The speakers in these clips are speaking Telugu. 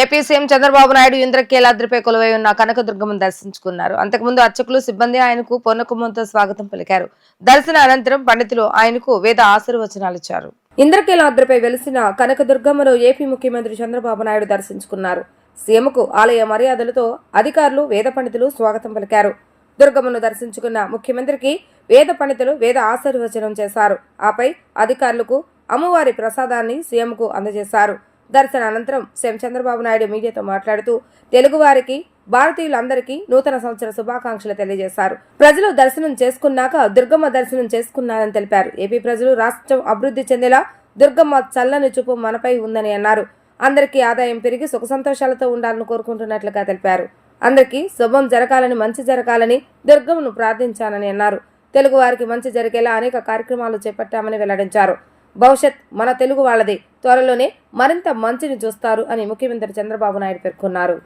ఏపీ సీఎం చంద్రబాబు నాయుడు ఇంద్రకీలాద్రిపై కొలువై ఉన్న కనకదుర్గమ్మను దర్శించుకున్నారు. అంతకుముందు అర్చకులు సిబ్బంది ఆయనకు పొన్నకుమంతో స్వాగతం పలికారు. దర్శన అనంతరం పండితులు ఆయనకు వేద ఆశీర్వచనాలు ఇచ్చారు. ఇంద్రకీలాద్రిపై వెలిసిన కనకదుర్గమ్మను ఏపీ ముఖ్యమంత్రి చంద్రబాబు నాయుడు దర్శించుకున్నారు. సీఎంకు ఆలయ మర్యాదలతో అధికారులు వేద పండితులు స్వాగతం పలికారు. దుర్గమ్మను దర్శించుకున్న ముఖ్యమంత్రికి వేద పండితులు వేద ఆశీర్వచనం చేశారు. ఆపై అధికారులకు అమ్మవారి ప్రసాదాన్ని సీఎంకు అందజేశారు. దర్శన అనంతరం సీఎం చంద్రబాబు నాయుడు మీడియాతో మాట్లాడుతూ తెలుగువారికి భారతీయులందరికీ నూతన సంవత్సర శుభాకాంక్షలు తెలియజేశారు. ప్రజలు దర్శనం చేసుకున్నాక దుర్గమ్మ దర్శనం చేసుకున్నారని తెలిపారు. ఏపీ ప్రజలు రాష్ట్రం అభివృద్ధి చెందేలా దుర్గమ్మ చల్లని చూపు మనపై ఉందని అన్నారు. అందరికీ ఆదాయం పెరిగి సుఖ సంతోషాలతో ఉండాలని కోరుకుంటున్నట్లుగా తెలిపారు. అందరికీ శుభం జరగాలని మంచి జరగాలని దుర్గమ్మను ప్రార్థించానని అన్నారు. తెలుగువారికి మంచి జరిగేలా అనేక కార్యక్రమాలు చేపట్టామని వెల్లడించారు. భవిష్యత్ మన తెలుగు వాళ్ళది. త్వరలోనే మరింత మంచిని చూస్తారు అని ముఖ్యమంత్రి చంద్రబాబు నాయుడు పేర్కొన్నారు.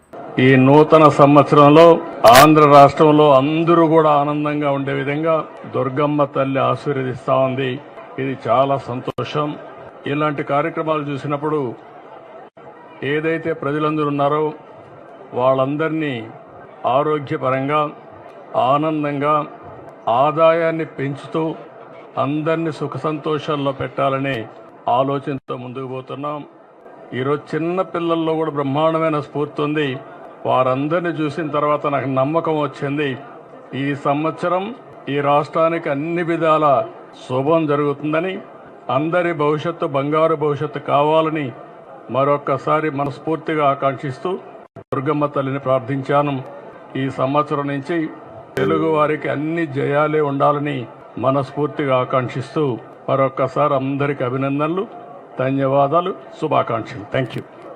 ఈ నూతన సంవత్సరంలో ఆంధ్ర రాష్ట్రంలో అందరూ కూడా ఆనందంగా ఉండే విధంగా దుర్గమ్మ తల్లి ఆశీర్వదిస్తా ఉంది. ఇది చాలా సంతోషం. ఇలాంటి కార్యక్రమాలు చూసినప్పుడు ఏదైతే ప్రజలందరూ ఉన్నారో వాళ్ళందరినీ ఆరోగ్యపరంగా ఆనందంగా ఆదాయాన్ని పెంచుతూ అందరినీ సుఖ సంతోషాల్లో పెట్టాలనే ఆలోచనతో ముందుకు పోతున్నాం. ఈరోజు చిన్న పిల్లల్లో కూడా బ్రహ్మాండమైన స్ఫూర్తి ఉంది. వారందరిని చూసిన తర్వాత నాకు నమ్మకం వచ్చింది. ఈ సంవత్సరం ఈ రాష్ట్రానికి అన్ని విధాల శుభం జరుగుతుందని అందరి భవిష్యత్తు బంగారు భవిష్యత్తు కావాలని మరొక్కసారి మనస్ఫూర్తిగా ఆకాంక్షిస్తూ దుర్గమ్మ తల్లిని ప్రార్థించాను. ఈ సంవత్సరం నుంచి తెలుగు వారికి అన్ని జయాలే ఉండాలని మనస్ఫూర్తిగా ఆకాంక్షిస్తూ మరొక్కసారి అందరికి అభినందనలు ధన్యవాదాలు శుభాకాంక్షలు. Thank you